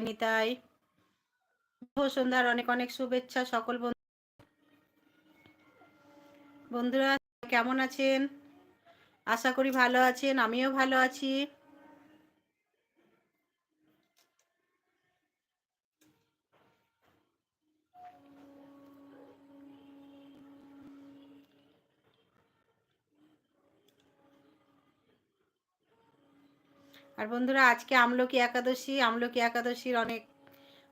নিতাই তাই সন্ধ্যার অনেক অনেক শুভেচ্ছা সকল বন্ধু, বন্ধুরা, কেমন আছেন? আশা করি ভালো আছেন, আমিও ভালো আছি। আর বন্ধুরা, আজকে আমলকি একাদশী, আমলকি একাদশীর অনেক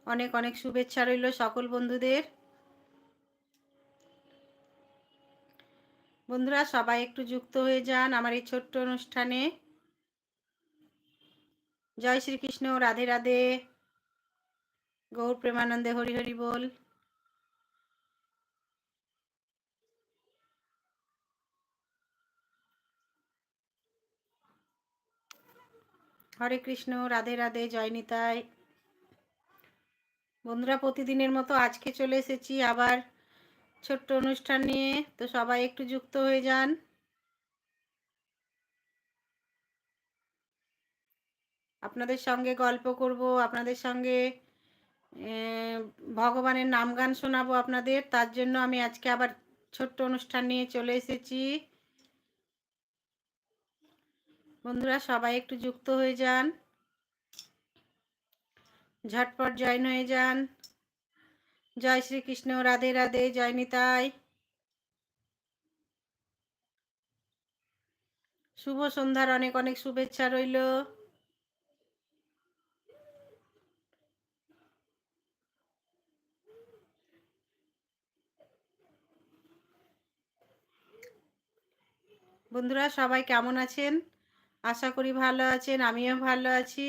অনেক অনেক শুভেচ্ছা রইল সকল বন্ধুদের। বন্ধুরা, সবাই একটু যুক্ত হয়ে যান আমার এই ছোট্ট অনুষ্ঠানে। জয় শ্রীকৃষ্ণ, রাধে রাধে। গৌর প্রেমানন্দে হরি হরি বল। হরে কৃষ্ণ, রাধে রাধে, জয় নিতাই। বন্ধুরা, প্রতিদিনের মতো আজকে চলে এসেছি আবার ছোট্ট অনুষ্ঠান নিয়ে। তো সবাই একটু যুক্ত হয়ে যান। আপনাদের সঙ্গে গল্প করব, আপনাদের সঙ্গে ভগবানের নাম গান শোনাবো আপনাদের। তার জন্য আমি আজকে আবার ছোট্ট অনুষ্ঠান নিয়ে চলে এসেছি। বন্ধুরা সবাই একটু যুক্ত হয়ে যান। ঝটপট জয়েন হয়ে যান। জয় শ্রীকৃষ্ণ, রাধে রাধে, জয় নিতাই। শুভ সন্ধ্যার অনেক অনেক শুভেচ্ছা রইল। বন্ধুরা সবাই কেমন আছেন? আশা করি ভালো আছেন, আমিও ভালো আছি।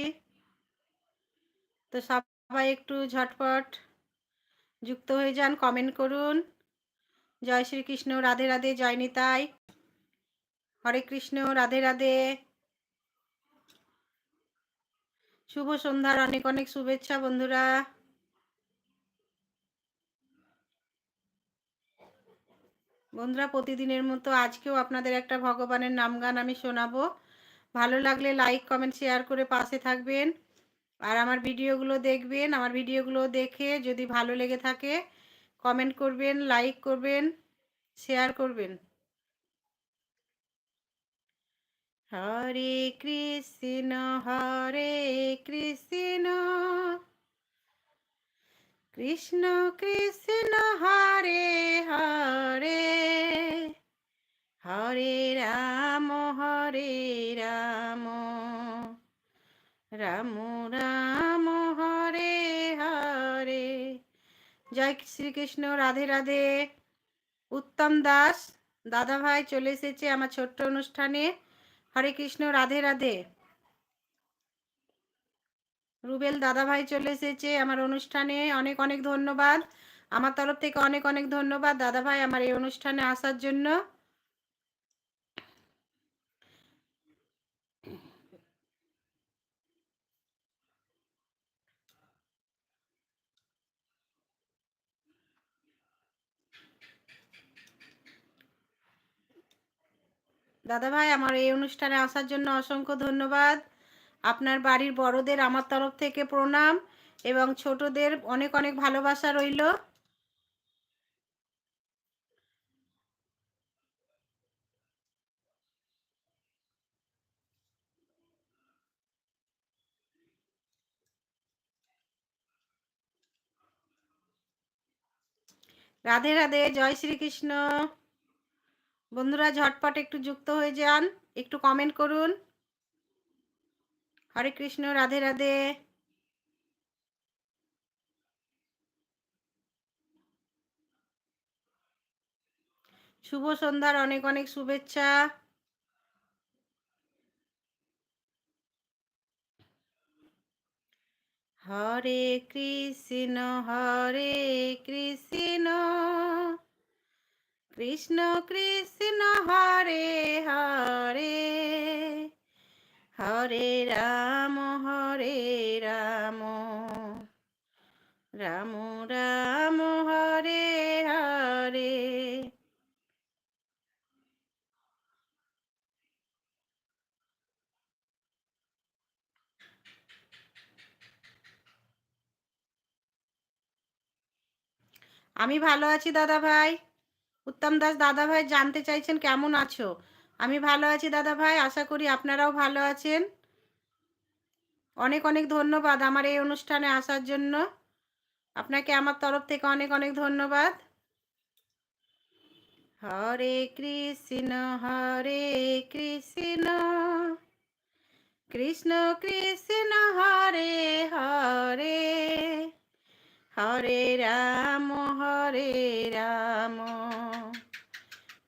তো সবাই একটু ঝটপট যুক্ত হয়ে যান কমেন্ট করুন। জয় শ্রীকৃষ্ণ, রাধে রাধে, জয় নিতাই। হরে কৃষ্ণ, রাধে রাধে। শুভ সন্ধ্যার অনেক অনেক শুভেচ্ছা বন্ধুরা। বন্ধুরা, প্রতিদিনের মতো আজকেও আপনাদের একটা ভগবানের নাম গান আমি শোনাবো। ভালো লাগলে লাইক কমেন্ট শেয়ার করে পাশে থাকবেন। আর আমার ভিডিওগুলো দেখবেন, আমার ভিডিওগুলো দেখে যদি ভালো লেগে থাকে কমেন্ট করবেন লাইক করবেন শেয়ার করবেন। হরে কৃষ্ণ হরে কৃষ্ণ কৃষ্ণ কৃষ্ণ, হরে হরে। হরে রাম হরে রাম। রাম রাম, হরে হরে। জয় শ্রীকৃষ্ণ, রাধে রাধে। উত্তম দাস, দাদা ভাই চলে এসেছে আমার ছোট্ট অনুষ্ঠানে। হরে কৃষ্ণ, রাধে রাধে। রুবেল দাদা ভাই চলে এসেছে আমার অনুষ্ঠানে। অনেক অনেক ধন্যবাদ। আমার তরফ থেকে অনেক অনেক ধন্যবাদ দাদা ভাই আমার এই অনুষ্ঠানে আসার জন্য। দাদা ভাই আমার এই অনুষ্ঠানে আসার জন্য অসংখ্য ধন্যবাদ। আপনার বাড়ির বড়দের আমার তরফ থেকে প্রণাম এবং ছোটদের অনেক অনেক ভালোবাসা রইল। রাধে রাধে, জয় শ্রীকৃষ্ণ। বন্ধুরা ঝটপট একটু যুক্ত হয়ে যান, একটু কমেন্ট করুন। হরে কৃষ্ণ, রাধে রাধে। শুভ সন্ধ্যার অনেক অনেক শুভেচ্ছা। হরে কৃষ্ণ হরে কৃষ্ণ। কৃষ্ণ কৃষ্ণ হরে হরে হরে রাম হরে রাম রাম রাম, হরে হরে। আমি ভালো আছি দাদা ভাই? উত্তম দাস দাদা ভাই জানতে চাইছেন, কেমন আছো? আমি ভালো আছি দাদা ভাই আশা করি আপনারাও ভালো আছেন। অনেক অনেক ধন্যবাদ আমার এই অনুষ্ঠানে আসার জন্য। আপনাকে আমার তরফ থেকে অনেক অনেক ধন্যবাদ। হরে কৃষ্ণ হরে কৃষ্ণ। কৃষ্ণ কৃষ্ণ, হরে হরে। হরে রাম হরে রাম।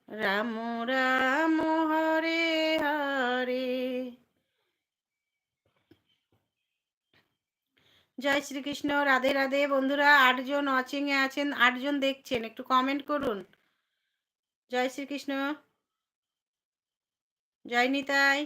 রাম রাম, হরে হরে। জয় শ্রীকৃষ্ণ, রাধে রাধে। বন্ধুরা, আটজন ওয়াচিংয়ে আছেন, আটজন দেখছেন। একটু কমেন্ট করুন। জয় শ্রীকৃষ্ণ। জয় নিতাই।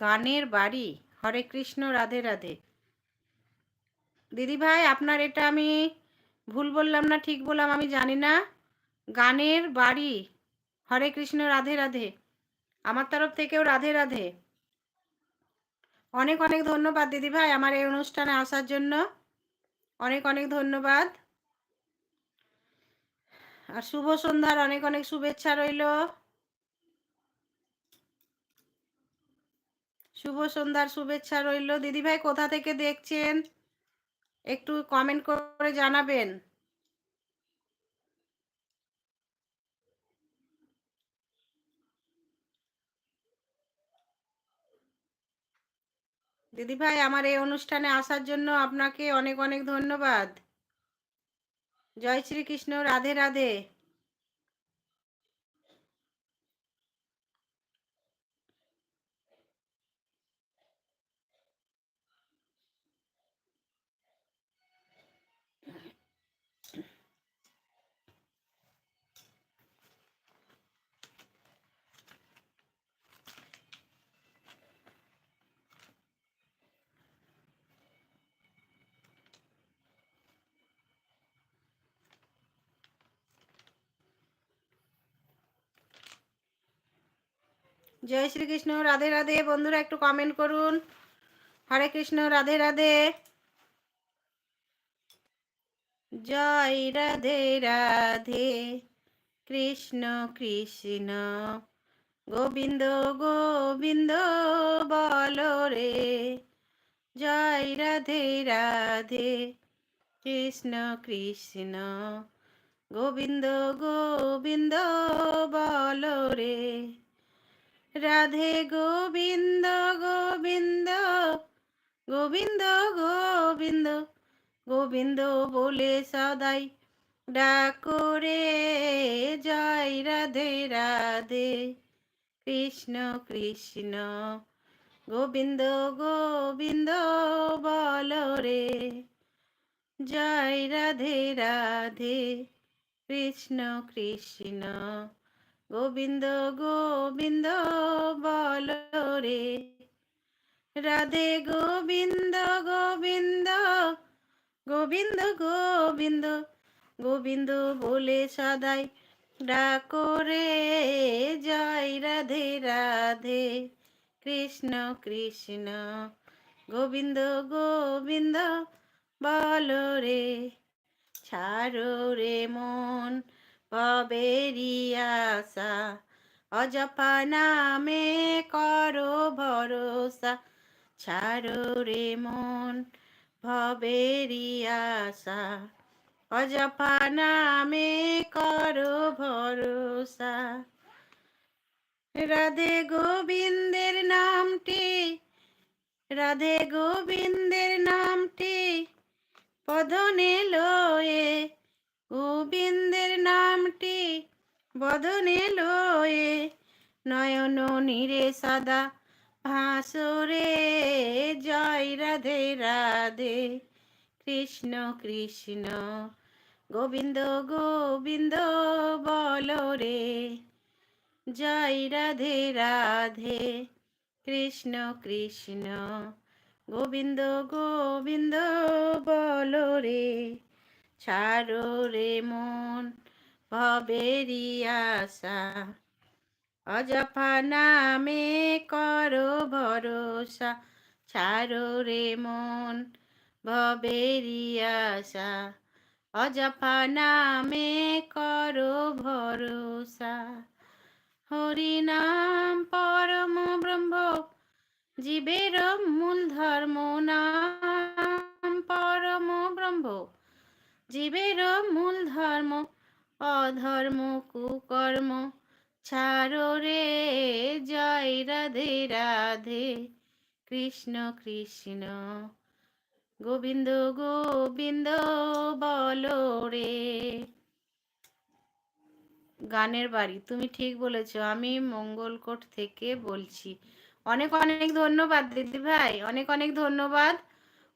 গানের বাড়ি। হরে কৃষ্ণ, রাধে রাধে। দিদি ভাই, আপনার এটা আমি ভুল বললাম না, ঠিক বললাম, আমি জানি না। গানের বাড়ি, হরে কৃষ্ণ, রাধে রাধে। আমার তরফ থেকেও রাধে রাধে। অনেক অনেক ধন্যবাদ দিদি ভাই আমার এই অনুষ্ঠানে আসার জন্য। অনেক অনেক ধন্যবাদ। আর শুভ সন্ধ্যার অনেক অনেক শুভেচ্ছা রইল। শুভ সন্ধ্যার শুভেচ্ছা রইল। দিদিভাই, কোথা থেকে দেখছেন? একটু কমেন্ট করে জানাবেন। দিদিভাই, আমার এই অনুষ্ঠানে আসার জন্য আপনাকে অনেক অনেক ধন্যবাদ। জয় শ্রীকৃষ্ণ, রাধে রাধে। জয় শ্রীকৃষ্ণ রাধে রাধে। বন্ধুরা, একটু কমেন্ট করুন। হরে কৃষ্ণ, রাধে রাধে। জয় রাধে রাধে। কৃষ্ণ কৃষ্ণ। গোবিন্দ গোবিন্দ, বল রে। জয় রাধে রাধে। কৃষ্ণ কৃষ্ণ। গোবিন্দ গোবিন্দ, বল রে। রাধে গোবিন্দ গোবিন্দ গোবিন্দ গোবিন্দ গোবিন্দ বলে সদাই ডাকরে জয় রাধে রাধে। কৃষ্ণ কৃষ্ণ, গোবিন্দ গোবিন্দ বল রে, জয় রাধে রাধে। কৃষ্ণ কৃষ্ণ গোবিন্দ গোবিন্দ বল রে। রাধে গোবিন্দ গোবিন্দ গোবিন্দ গোবিন্দ গোবিন্দ বলে সদাই ডাকরে জয় রাধে রাধে, কৃষ্ণ কৃষ্ণ, গোবিন্দ গোবিন্দ বল রে। ছাড়ো রে মন আশা অজপা নামে করো ভরসা, ছাড়ো রে মন ভবেরি আশা অজপা নামে করো ভরসা। রাধে গোবিন্দের নামটি, রাধে গোবিন্দের নামটি, পদনে লয়ে গোবিন্দের নামটি বদনে লয়ে নয়ন নীরে সাদা, ভাসরে জয় রাধে রাধে। কৃষ্ণ কৃষ্ণ, গোবিন্দ গোবিন্দ বল রে। জয় রাধে রাধে, কৃষ্ণ কৃষ্ণ, গোবিন্দ গোবিন্দ বল রে। ছাড়ো রে মন ভবেরি আশা। অজফা নামে করো ভরসা, ছাড়ো রে মন ভবেরি আশা। অজফা নামে করো ভরসা, হরি নাম পরম ব্রহ্ম, জীবের মূল ধর্ম নাম পরম ব্রহ্ম। জীবের মূল ধর্ম অধর্ম, কুকর্ম। ছাড়ো রে, জয় রাধে রাধে। কৃষ্ণ কৃষ্ণ। গোবিন্দ গোবিন্দ, বল রে। গানের বাড়ি, তুমি ঠিক বলেছ, আমি মঙ্গলকোট থেকে বলছি। অনেক অনেক ধন্যবাদ, দিদি ভাই। অনেক অনেক ধন্যবাদ।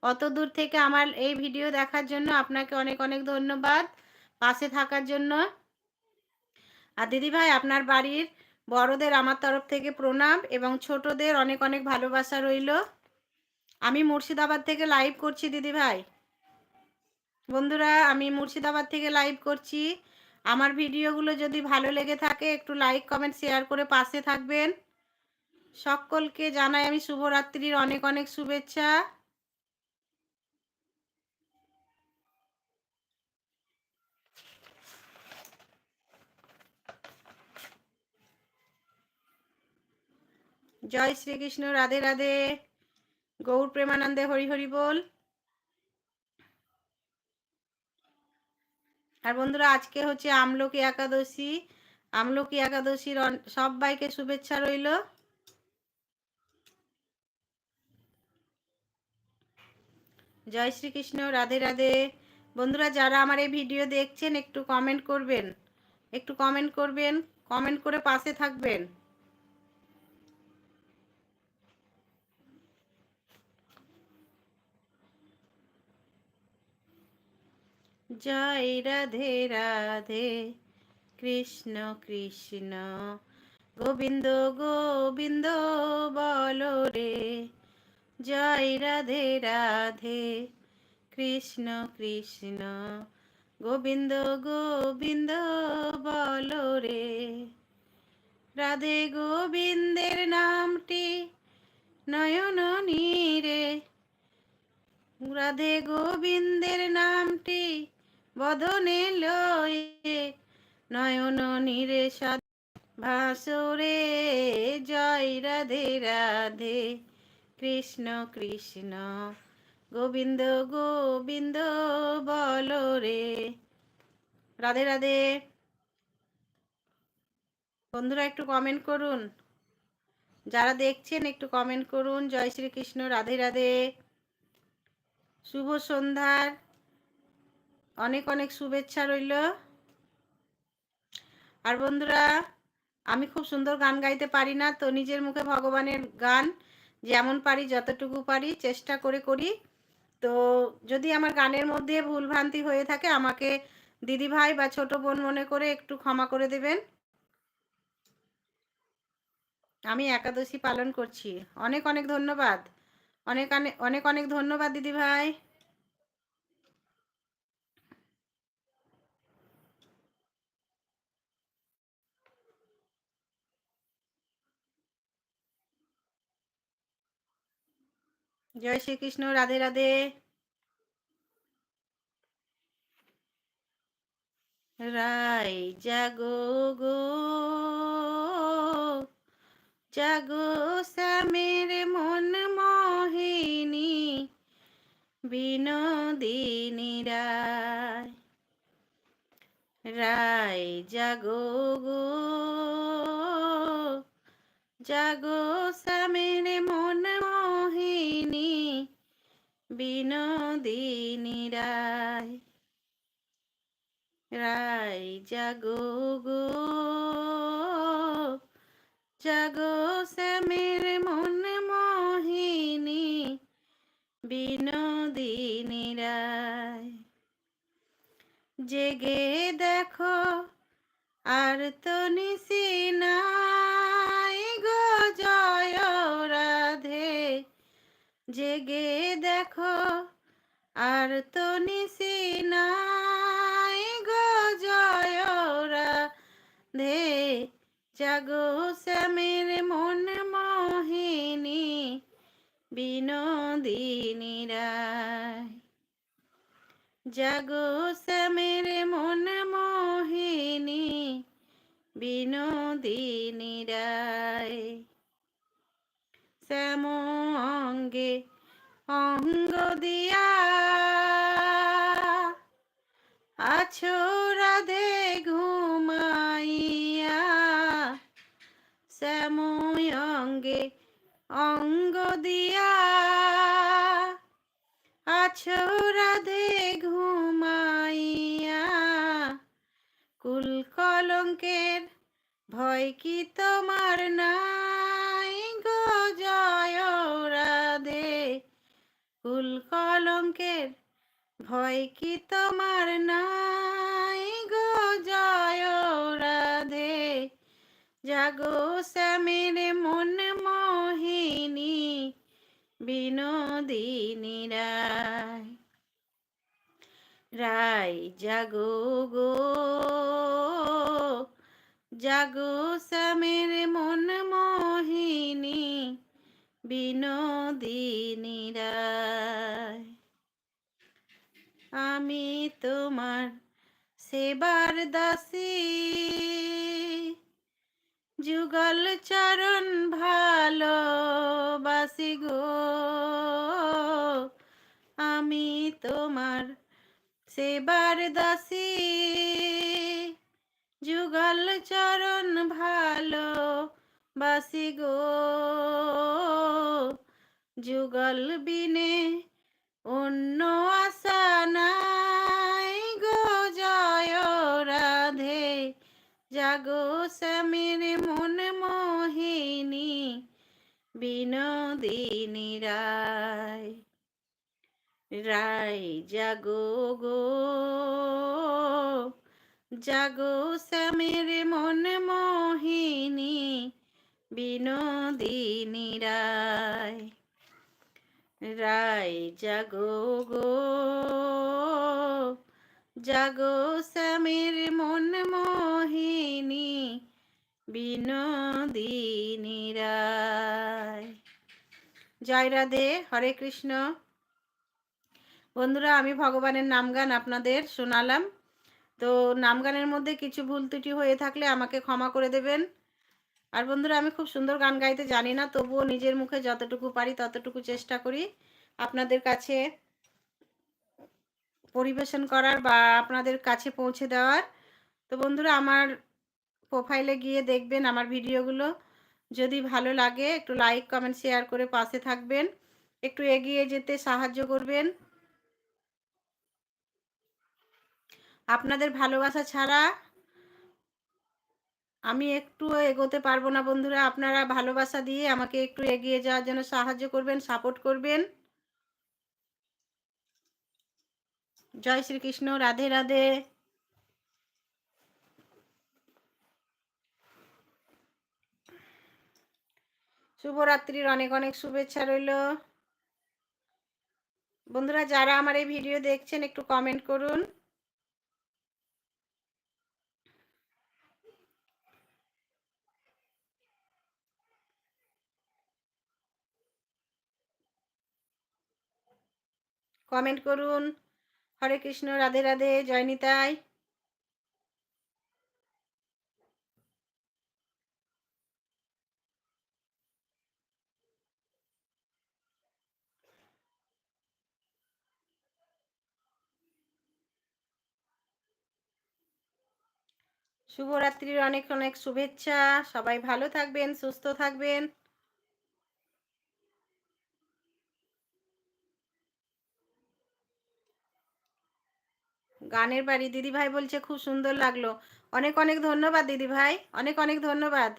অত দূর থেকে আমার এই ভিডিও দেখার জন্য আপনাকে অনেক অনেক ধন্যবাদ। পাশে থাকার জন্য। আর দিদি ভাই আপনার বাড়ির বড়দের আমার তরফ থেকে প্রণাম এবং ছোটদের অনেক অনেক ভালোবাসা রইল। আমি মুর্শিদাবাদ থেকে লাইভ করছি দিদি ভাই বন্ধুরা, আমি মুর্শিদাবাদ থেকে লাইভ করছি। আমার ভিডিওগুলো যদি ভালো লেগে থাকে, একটু লাইক কমেন্ট শেয়ার করে পাশে থাকবেন। সকলকে জানাই আমি শুভরাত্রির অনেক অনেক শুভেচ্ছা। জয় শ্রীকৃষ্ণ, রাধে রাধে। গৌর প্রেমানন্দে হরি হরি বল। আর বন্ধুরা, আজকে হচ্ছে আমলকি একাদশী। আমলকি একাদশীর সবাইকে শুভেচ্ছা রইল। জয় শ্রীকৃষ্ণ, রাধে রাধে। বন্ধুরা, যারা আমার এই ভিডিও দেখছেন, একটু কমেন্ট করবেন। একটু কমেন্ট করবেন। কমেন্ট করে পাশে থাকবেন। জয় রাধে রাধে। কৃষ্ণ কৃষ্ণ, গোবিন্দ গোবিন্দ বল রে। জয় রাধে রাধে। কৃষ্ণ কৃষ্ণ, গোবিন্দ গোবিন্দ বল রে। রাধে গোবিন্দের নামটি নয়ন নীরে। রাধে গোবিন্দের নামটি বদনে লয়ে নয়ন নীরে ভাসরে জয় রাধে রাধে। কৃষ্ণ কৃষ্ণ, গোবিন্দ গোবিন্দ বল রে। রাধে রাধে। বন্ধুরা একটু কমেন্ট করুন। যারা দেখছেন একটু কমেন্ট করুন। জয় শ্রীকৃষ্ণ, রাধে রাধে। শুভ সন্ধ্যার। অনেক অনেক শুভেচ্ছা রইল। আর বন্ধুরা, আমি খুব সুন্দর গান গাইতে পারি না, তো নিজের মুখে ভগবানের গান যেমন পারি, যতটুকু পারি চেষ্টা করে করি। তো যদি আমার গানের মধ্যে ভুলভ্রান্তি হয়ে থাকে, আমাকে দিদি ভাই বা ছোট বোন মনে করে একটু ক্ষমা করে দেবেন। আমি একাদশী পালন করছি। অনেক অনেক ধন্যবাদ। অনেক অনেক অনেক ধন্যবাদ দিদি ভাই। জয় শ্রীকৃষ্ণ, রাধে রাধে। রাই জাগো গো, জাগো শ্যামের মন মোহিনী, বিনোদিনী রায়। রায় জাগো গো। জাগো শ্যামের মন মোহিনী, বিনোদিনী রায়। রাই জাগো গো, জাগো শ্যামের মন মোহিনী, বিনোদিনী রায়। জেগে দেখো আর তো নিশি গো জয় রাধে জেগে দেখো, আর তো নিশি নাই গো জয় রাধে জাগো শ্যামের মন মোহিনী, বিনোদিনী রায়। জাগো শ্যামের মন মোহিনী, বিনোদিনী রায়। শ্যাম অঙ্গে অঙ্গ দিয়া। আছো রাধে ঘুমাইয়া। শ্যাম অঙ্গে অঙ্গ দিয়া। আছো রাধে ঘুমাইয়া। কুল কলঙ্কের ভয় কি তোমার নাই কুল কলঙ্কের ভয় কি তোমার নাই গো? জয় রাধে। জাগো শ্যামের মন মোহিনী বিনোদিনী রায়। রায় জাগো গো। জাগো শ্যামের মন মোহিনী বিনোদিনী সেবার দাসী। যুগল চরণ ভালোবাসি গো। আমি তোমার সেবার দাসী। যুগল চরণ ভালো বাসি গো। যুগল বিনে অন্য আশা জাগো শ্যামের মন মোহিনী, বিনোদিনী রায়। রায় জাগো গো, জাগো শ্যামের মন মোহিনী, বিনোদিনী রায়। রায় জাগো গো জাগো শ্যামের মন মোহিনী, বিনোদিনী রায়। জয় রাধে, হরে কৃষ্ণ। বন্ধুরা, আমি ভগবানের নাম গান আপনাদের শোনালাম। তো নাম গানের মধ্যে কিছু ভুল ত্রুটি হয়ে থাকলে আমাকে ক্ষমা করে দেবেন। আর বন্ধুরা, আমি খুব সুন্দর গান গাইতে জানি না, তবুও নিজের মুখে যতটুকু পারি ততটুকু চেষ্টা করি। আপনাদের কাছে পরিবেশন করার বা আপনাদের কাছে পৌঁছে দেওয়ার। তো বন্ধুরা, আমার প্রোফাইলে গিয়ে দেখবেন আমার ভিডিওগুলো। যদি ভালো লাগে, একটু লাইক কমেন্ট শেয়ার করে পাশে থাকবেন। একটু এগিয়ে যেতে সাহায্য করবেন। আপনাদের ভালোবাসা ছাড়া আমি একটু এগোতে পারব না বন্ধুরা। আপনারা ভালোবাসা দিয়ে আমাকে একটু এগিয়ে যাওয়ার জন্য সাহায্য করবেন সাপোর্ট করবেন। জয় শ্রীকৃষ্ণ, রাধে রাধে। শুভরাত্রির অনেক অনেক শুভেচ্ছা রইল। বন্ধুরা, যারা আমার এই ভিডিও দেখছেন, একটু কমেন্ট করুন। কমেন্ট করুন। হরে কৃষ্ণ রাধে রাধে জয়নিতাই শুভরাত্রির অনেক অনেক শুভেচ্ছা। সবাই ভালো থাকবেন সুস্থ থাকবেন। গানের বাড়ি দিদি ভাই বলছে, খুব সুন্দর লাগল। অনেক অনেক ধন্যবাদ দিদি ভাই অনেক অনেক ধন্যবাদ।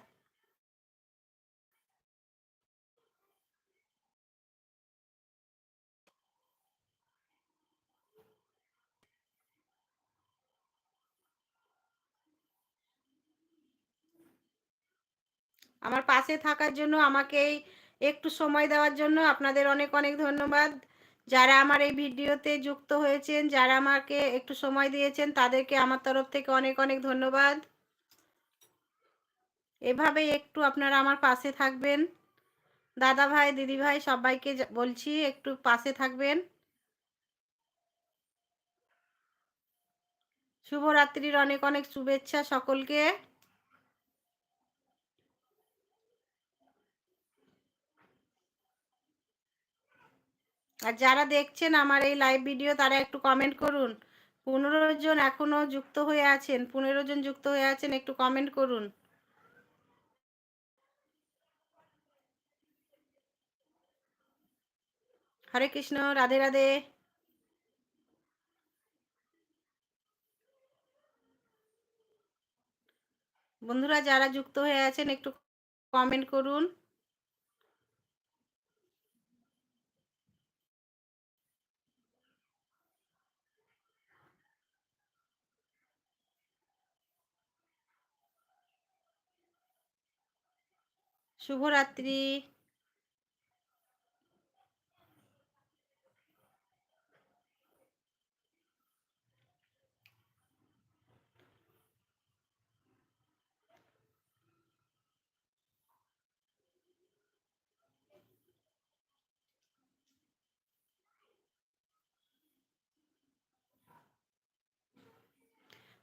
আমার পাশে থাকার জন্য আমাকে একটু সময় দেওয়ার জন্য আপনাদের অনেক অনেক ধন্যবাদ। যারা আমার এই ভিডিওতে যুক্ত হয়েছেন, যারা আমাকে একটু সময় দিয়েছেন, তাদেরকে আমার তরফ থেকে অনেক অনেক ধন্যবাদ। এভাবে একটু আপনারা আমার পাশে থাকবেন। দাদা ভাই, দিদি ভাই, সবাইকে বলছি, একটু পাশে থাকবেন। শুভরাত্রির অনেক অনেক শুভেচ্ছা সকলকে। আর যারা দেখছেন আমার এই লাইভ ভিডিও তারা একটু কমেন্ট করুন। পনেরো জন এখনও যুক্ত হয়ে আছেন, পনেরো জন যুক্ত হয়ে আছেন, একটু কমেন্ট করুন। হরে কৃষ্ণ, রাধে রাধে। বন্ধুরা, যারা যুক্ত হয়ে আছেন, একটু কমেন্ট করুন। শুভরাত্রি।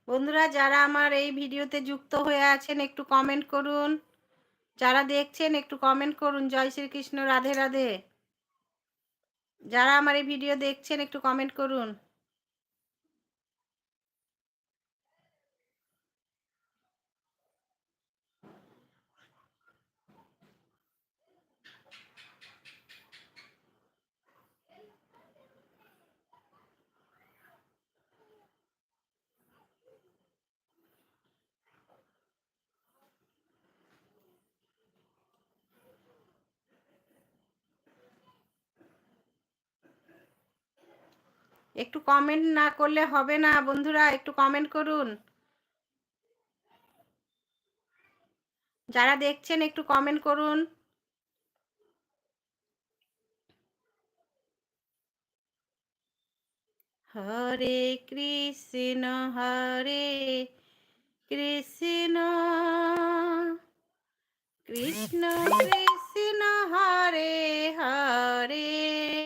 বন্ধুরা যারা আমার এই ভিডিওতে যুক্ত হয়ে আছেন একটু কমেন্ট করুন। যারা দেখছেন, একটু কমেন্ট করুন। জয় শ্রীকৃষ্ণ, রাধে রাধে। যারা আমার এই ভিডিও দেখছেন, একটু কমেন্ট করুন। একটু কমেন্ট না করলে হবে না, বন্ধুরা, একটু কমেন্ট করুন। যারা দেখছেন, একটু কমেন্ট করুন। হরে কৃষ্ণ হরে কৃষ্ণ। কৃষ্ণ কৃষ্ণ, হরে হরে।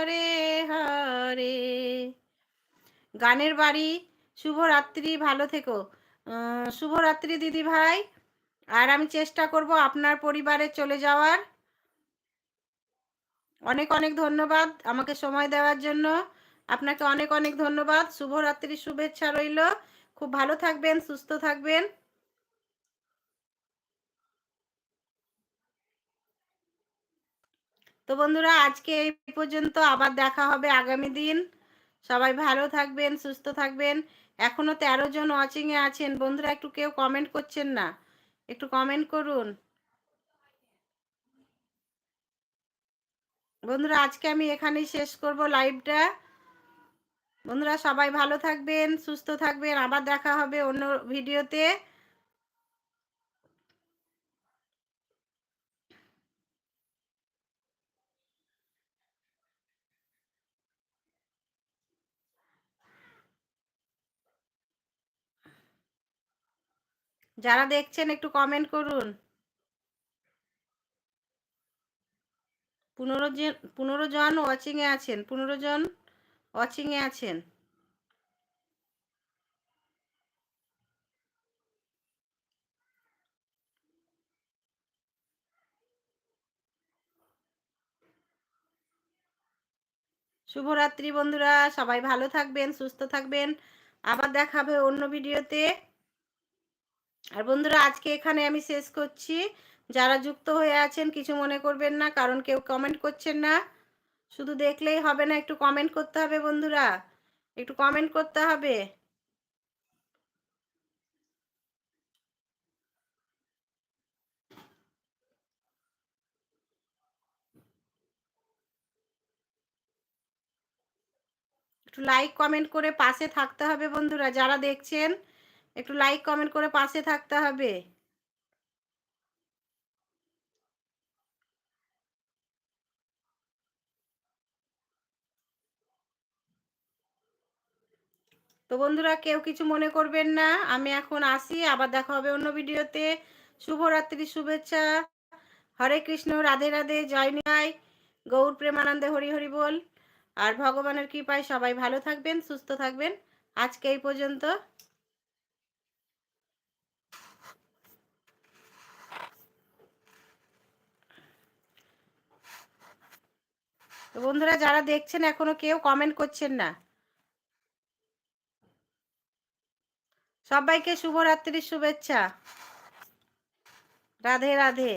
গানের বাড়ি। শুভরাত্রি, ভালো থেকো। শুভরাত্রি দিদি ভাই। আর আমি চেষ্টা করব আপনার পরিবারে চলে যাওয়ার। অনেক অনেক ধন্যবাদ আমাকে সময় দেওয়ার জন্য। আপনাকে অনেক অনেক ধন্যবাদ। শুভরাত্রি, শুভেচ্ছা রইল। খুব ভালো থাকবেন, সুস্থ থাকবেন। তো বন্ধুরা, আজকে এই পর্যন্ত আবার দেখা হবে আগামী দিন। সবাই ভালো থাকবেন, সুস্থ থাকবেন। এখনও তেরো জন ওয়াচিংয়ে আছেন। বন্ধুরা, একটু কেউ কমেন্ট করছেন না। একটু কমেন্ট করুন। বন্ধুরা, আজকে আমি এখানেই শেষ করব লাইভটা বন্ধুরা, সবাই ভালো থাকবেন, সুস্থ থাকবেন। আবার দেখা হবে অন্য ভিডিওতে যারা দেখছেন, একটু কমেন্ট করুন। পনেরো জন পনেরো জন ওয়াচিংয়ে আছেন, পনেরো জন ওয়াচিংয়ে আছেন। শুভরাত্রি বন্ধুরা, সবাই ভালো থাকবেন, সুস্থ থাকবেন। আবার দেখাবে অন্য ভিডিওতে আর বন্ধুরা, আজকে এখানে আমি শেষ করছি। যারা যুক্ত হয়ে আছেন, কিছু মনে করবেন না, কারণ কেউ কমেন্ট করছেন না। শুধু দেখলেই হবে না, একটু কমেন্ট করতে হবে বন্ধুরা। একটু কমেন্ট করতে হবে। একটু লাইক কমেন্ট করে পাশে থাকতে হবে বন্ধুরা, যারা দেখছেন। একটু লাইক কমেন্ট করে পাশে থাকতে হবে। তো বন্ধুরা কেউ কিছু মনে করবেন না, আমি এখন আসি, আবার দেখা হবে অন্য ভিডিওতে শুভরাত্রি, শুভেচ্ছা। হরে কৃষ্ণ, রাধে রাধে, জয় নিয়াই গৌর, প্রেমানন্দে হরি হরি বল। আর ভগবানের কৃপায় সবাই ভালো থাকবেন, সুস্থ থাকবেন। আজকে এই পর্যন্ত। তো বন্ধুরা যারা দেখছেন এখনও কেউ কমেন্ট করছেন না। সবাইকে শুভরাত্রির শুভেচ্ছা। রাধে রাধে।